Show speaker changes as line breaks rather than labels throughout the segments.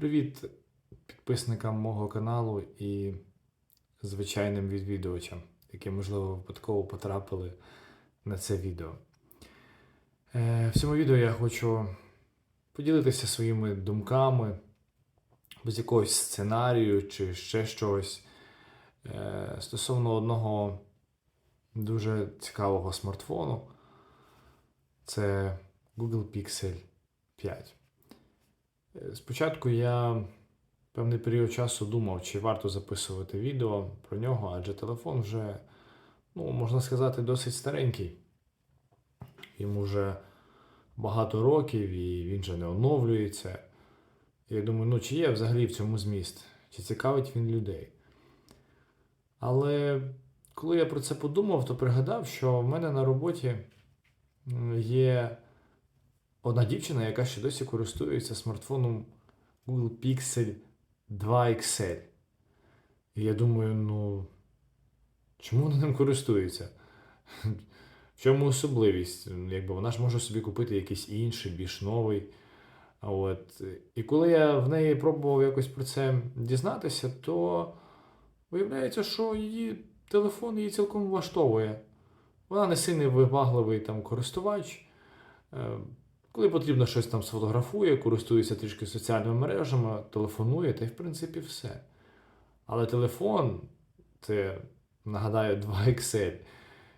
Привіт підписникам мого каналу і звичайним відвідувачам, які, можливо, випадково потрапили на це відео. Е, В цьому відео я хочу поділитися своїми думками без якогось сценарію чи ще щось е, стосовно одного дуже цікавого смартфону. Це Google Pixel 5. Спочатку я певний період часу думав, чи варто записувати відео про нього, адже телефон вже, ну, можна сказати, досить старенький. Йому вже багато років і він вже не оновлюється. Я думаю, ну чи є взагалі в цьому зміст, чи цікавить він людей. Але коли я про це подумав, то пригадав, що в мене на роботі є одна дівчина, яка ще досі користується смартфоном Google Pixel 2 XL. І я думаю, ну чому вона ним користується? В чому особливість? Якби вона ж може собі купити якийсь інший, більш новий. От. І коли я в неї пробував якось про це дізнатися, то виявляється, що її телефон її цілком влаштовує. Вона не сильний вибагливий там користувач. Коли потрібно щось там сфотографує, користується трішки соціальними мережами, телефонує, та й в принципі все. Але телефон, це, нагадаю, 2 XL.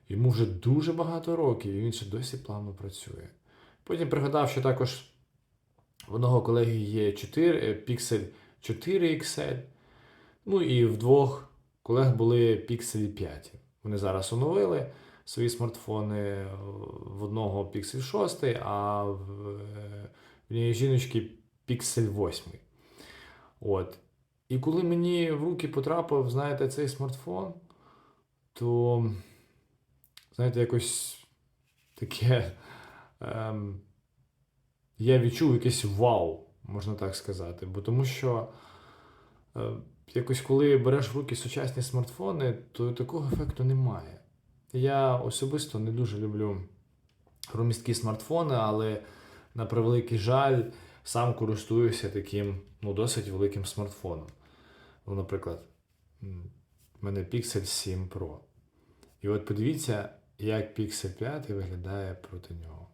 Йому вже дуже багато років, і він ще досі плавно працює. Потім пригадав, що також в одного колеги є 4, е, Pixel 4 XL. Ну і в двох колег були Pixel 5. Вони зараз оновили свої смартфони в одного Pixel 6, а в, е, в жіночки Pixel 8. От. І коли мені в руки потрапив, знаєте, цей смартфон, то, знаєте, якось таке. Ем, я відчув якесь вау, можна так сказати. Бо тому що е, якось коли береш в руки сучасні смартфони, то такого ефекту немає. Я особисто не дуже люблю громісткі смартфони, але на превеликий жаль, сам користуюся таким ну, досить великим смартфоном. Ну, наприклад, в мене Pixel 7 Pro. І от подивіться, як Pixel 5 виглядає проти нього.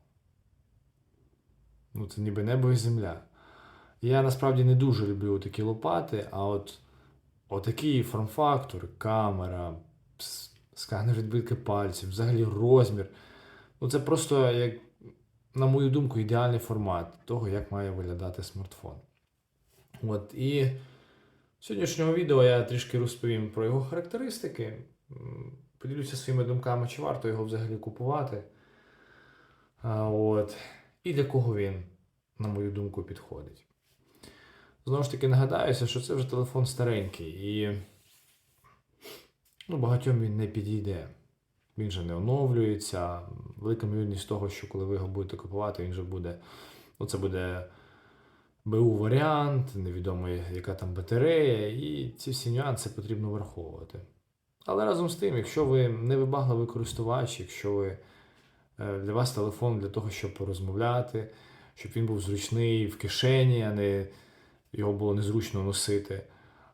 Ну, це ніби небо і земля. Я насправді не дуже люблю такі лопати, а от отакий форм-фактор, камера, сканер відбитки пальців, взагалі розмір. Ну, це просто, як, на мою думку, ідеальний формат того, як має виглядати смартфон. От, і в сьогоднішнього відео я трішки розповім про його характеристики. Поділюся своїми думками, чи варто його взагалі купувати. А, от. І для кого він, на мою думку, підходить. Знову ж таки, нагадаюся, що це вже телефон старенький, і ну, багатьом він не підійде. Він же не оновлюється. Велика ймовірність того, що коли ви його будете купувати, він же буде. Ну, це буде БУ варіант, невідомо, яка там батарея, і ці всі нюанси потрібно враховувати. Але разом з тим, якщо ви не вибагливий користувач, якщо ви е, для вас телефон для того, щоб порозмовляти, щоб він був зручний в кишені, а не його було незручно носити,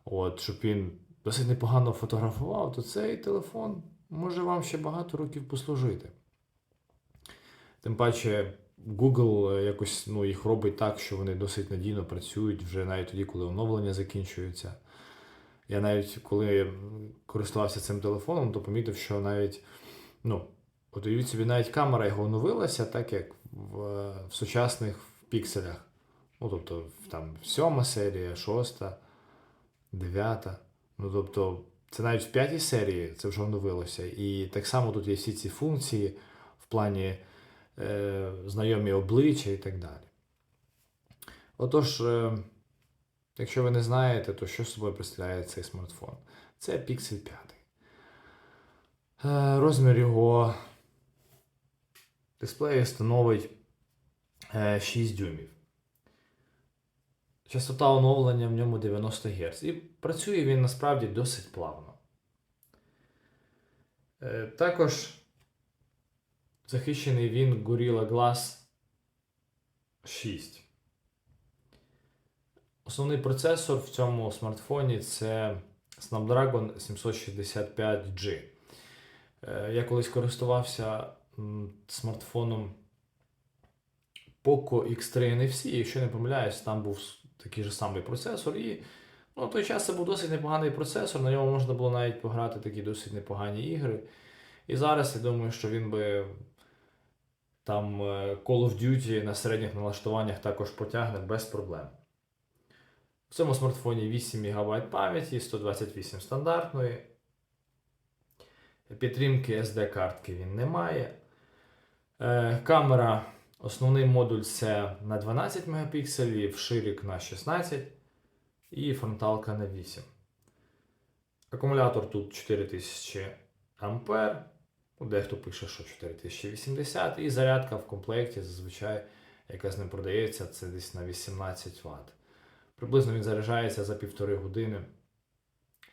от, щоб він досить непогано фотографував, то цей телефон може вам ще багато років послужити. Тим паче, Google е, якось ну, їх робить так, що вони досить надійно працюють вже навіть тоді, коли оновлення закінчуються. Я навіть коли користувався цим телефоном, то помітив, що навіть, ну, от уявіть собі, навіть камера його оновилася, так як в, е, в сучасних пікселях. Ну, тобто, там сьома серія, шоста, дев'ята. Ну, тобто, це навіть в п'ятій серії це вже оновилося. І так само тут є всі ці функції в плані е, знайомі обличчя і так далі. Отож, е, якщо ви не знаєте, то що собою представляє цей смартфон? Це Pixel 5. Е, розмір його дисплею становить е, 6 дюймів. Частота оновлення в ньому 90 Гц. І працює він насправді досить плавно. Е, Також захищений він Gorilla Glass 6. Основний процесор в цьому смартфоні це Snapdragon 765G. Е, Я колись користувався смартфоном Poco X3 NFC, якщо не помиляюсь, там був такий же самий процесор. І ну, на той час це був досить непоганий процесор, на ньому можна було навіть пограти такі досить непогані ігри. І зараз я думаю, що він би там е, Call of Duty на середніх налаштуваннях також потягне без проблем. В цьому смартфоні 8 ГБ пам'яті, 128 стандартної. Підтримки SD-картки він не має. Е, камера, основний модуль це на 12 мегапікселів, ширик на 16 і фронталка на 8. Акумулятор тут 4000 ампер. Ну, Дехто пише, що 4080, і зарядка в комплекті зазвичай, яка з ним продається, це десь на 18 Вт. Приблизно він заряджається за півтори години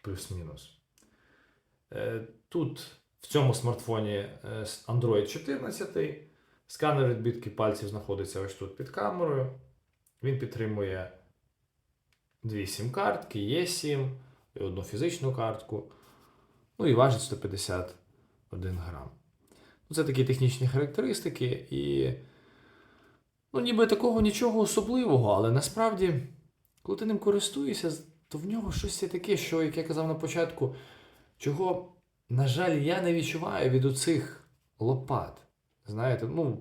плюс-мінус. Е, Тут в цьому смартфоні е, Android 14. Сканер відбитки пальців знаходиться ось тут під камерою. Він підтримує дві сім-картки, є сім і одну фізичну картку. Ну і важить 151 грам. Ну, Це такі технічні характеристики, і ну, ніби такого нічого особливого, але насправді, коли ти ним користуєшся, то в нього щось є таке, що, як я казав на початку, чого, на жаль, я не відчуваю від оцих лопат. Знаєте, ну,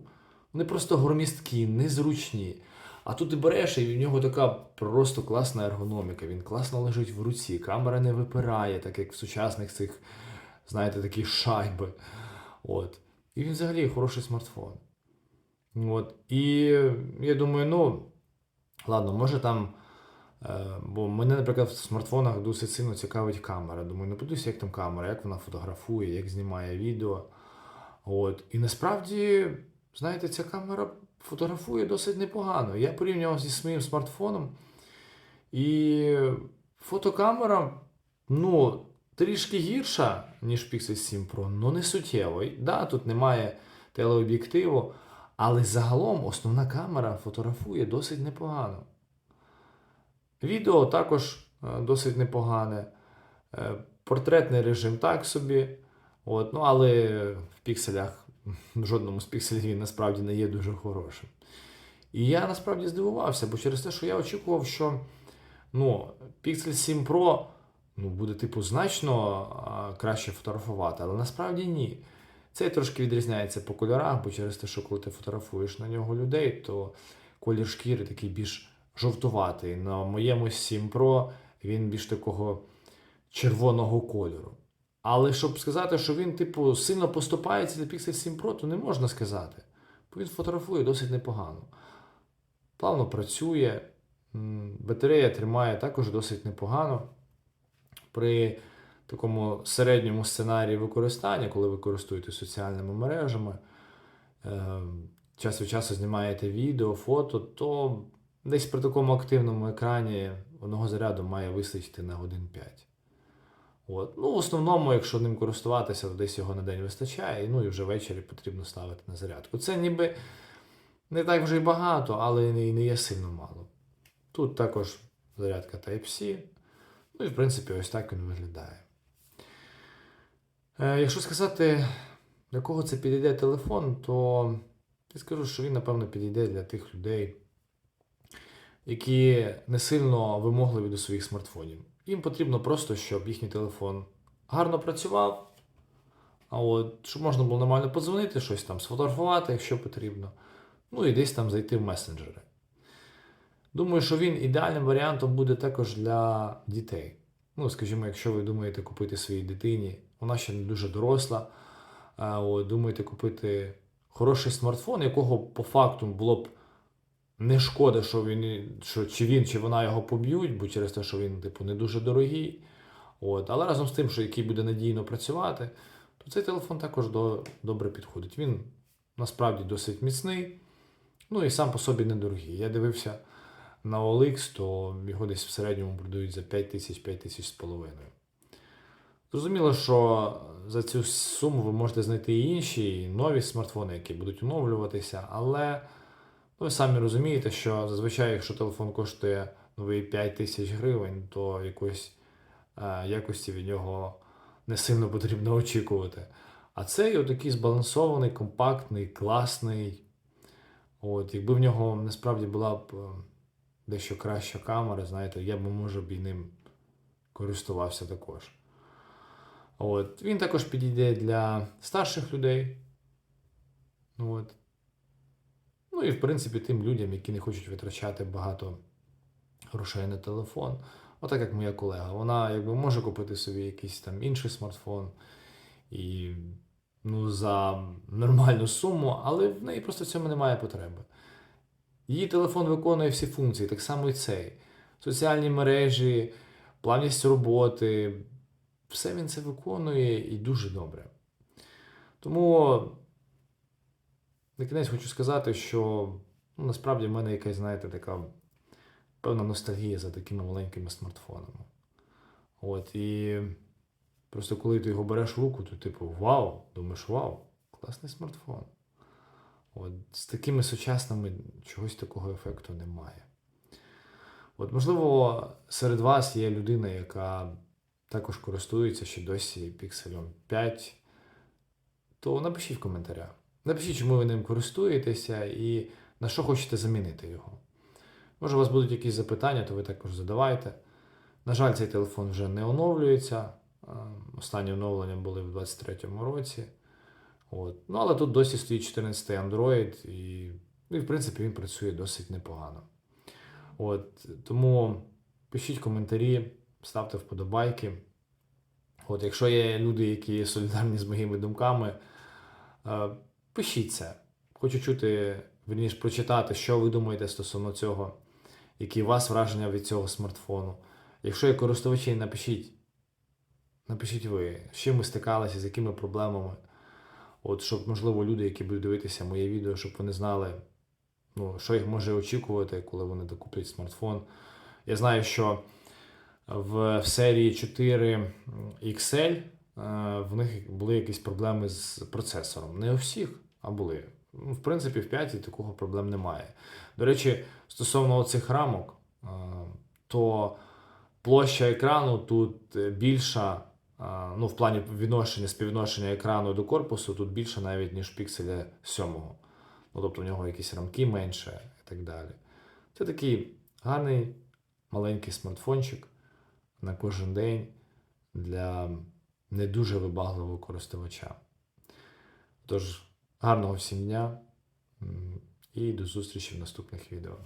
вони просто громісткі, незручні. А тут ти береш, і в нього така просто класна ергономіка. Він класно лежить в руці, камера не випирає, так як в сучасних цих, знаєте, такі шайби. От. І він взагалі хороший смартфон. От. І я думаю, ну, ладно, може там. е, Бо мене, наприклад, в смартфонах досить сильно цікавить камера. Думаю, ну подивися, як там камера, як вона фотографує, як знімає відео. От. І насправді, знаєте, ця камера фотографує досить непогано. Я порівнював зі своїм смартфоном. І фотокамера, ну, трішки гірша, ніж Pixel 7 Pro, але не суттєво. Да, тут немає телеоб'єктиву, але загалом основна камера фотографує досить непогано. Відео також е, досить непогане. Е, Портретний режим так собі. От, ну, але в пікселях, в жодному з пікселів він насправді не є дуже хорошим. І я насправді здивувався, бо через те, що я очікував, що ну, Pixel 7 Pro ну, буде типу значно краще фотографувати, але насправді ні. Цей трошки відрізняється по кольорах, бо через те, що коли ти фотографуєш на нього людей, то колір шкіри такий більш жовтуватий. На моєму 7 Pro він більш такого червоного кольору. Але щоб сказати, що він, типу, сильно поступається для Pixel 7 Pro, то не можна сказати. Бо він фотографує досить непогано. Плавно працює, батарея тримає також досить непогано. При такому середньому сценарії використання, коли ви користуєтесь соціальними мережами, е, час від часу знімаєте відео, фото, то десь при такому активному екрані одного заряду має вистачити на годин 5. От. Ну, в основному, якщо ним користуватися, то десь його на день вистачає, ну і вже ввечері потрібно ставити на зарядку. Це ніби не так вже й багато, але і не є сильно мало. Тут також зарядка Type-C. Ну і в принципі, ось так він виглядає. Е, якщо сказати, для кого це підійде телефон, то я скажу, що він, напевно, підійде для тих людей, які не сильно вимогливі до своїх смартфонів. Їм потрібно просто, щоб їхній телефон гарно працював, а от, щоб можна було нормально подзвонити, щось там сфотографувати, якщо потрібно. Ну і десь там зайти в месенджери. Думаю, що він ідеальним варіантом буде також для дітей. Ну, скажімо, якщо ви думаєте купити своїй дитині, вона ще не дуже доросла. От, думаєте купити хороший смартфон, якого по факту було б не шкода, що він, що чи він, чи вона його поб'ють, бо через те, що він, типу, не дуже дорогий. От. Але разом з тим, що який буде надійно працювати, то цей телефон також до, добре підходить. Він насправді досить міцний, ну і сам по собі недорогий. Я дивився на OLX, то його десь в середньому продають за 5 тисяч, 5 тисяч з половиною. Зрозуміло, що за цю суму ви можете знайти і інші, і нові смартфони, які будуть оновлюватися, але ви самі розумієте, що зазвичай, якщо телефон коштує новий 5 тисяч гривень, то якоїсь е, якості від нього не сильно потрібно очікувати. А цей отакий збалансований, компактний, класний. От, якби в нього насправді була б е, дещо краща камера, знаєте, я б може б і ним користувався також. От. Він також підійде для старших людей. От. Ну і в принципі тим людям, які не хочуть витрачати багато грошей на телефон. Отак як моя колега. Вона якби може купити собі якийсь там інший смартфон і ну, за нормальну суму, але в неї просто в цьому немає потреби. Її телефон виконує всі функції, так само і цей. Соціальні мережі, плавність роботи, все він це виконує і дуже добре. Тому на кінець хочу сказати, що ну, насправді в мене якась, знаєте, така певна ностальгія за такими маленькими смартфонами. От, і просто коли ти його береш в руку, то типу вау, думаєш, вау, класний смартфон. От, з такими сучасними чогось такого ефекту немає. От, можливо, серед вас є людина, яка також користується ще досі Pixel 5, то напишіть в коментарях. Напишіть, чому ви ним користуєтеся і на що хочете замінити його. Може, у вас будуть якісь запитання, то ви також задавайте. На жаль, цей телефон вже не оновлюється. Е, Останні оновлення були в 2023 році. От. Ну, але тут досі стоїть 14 Android, і, ну, і в принципі він працює досить непогано. От. Тому пишіть коментарі, ставте вподобайки. От, якщо є люди, які солідарні з моїми думками, е, пишіть це. Хочу чути, верніше прочитати, що ви думаєте стосовно цього, які у вас враження від цього смартфону. Якщо є користувачі, напишіть, напишіть ви, з чим ви стикалися, з якими проблемами. От, щоб, можливо, люди, які будуть дивитися моє відео, щоб вони знали, ну, що їх може очікувати, коли вони докуплять смартфон. Я знаю, що в, серії 4 XL в них були якісь проблеми з процесором. Не у всіх, а були. Ну, В принципі, в 5 такого проблем немає. До речі, стосовно цих рамок, е, то площа екрану тут е, більша, е, ну, в плані відношення, співвідношення екрану до корпусу, тут більше навіть, ніж пікселя 7. Ну, тобто в нього якісь рамки менше і так далі. Це такий гарний маленький смартфончик на кожен день для не дуже вибагливого користувача. Тож, гарного всім дня і до зустрічі в наступних відео.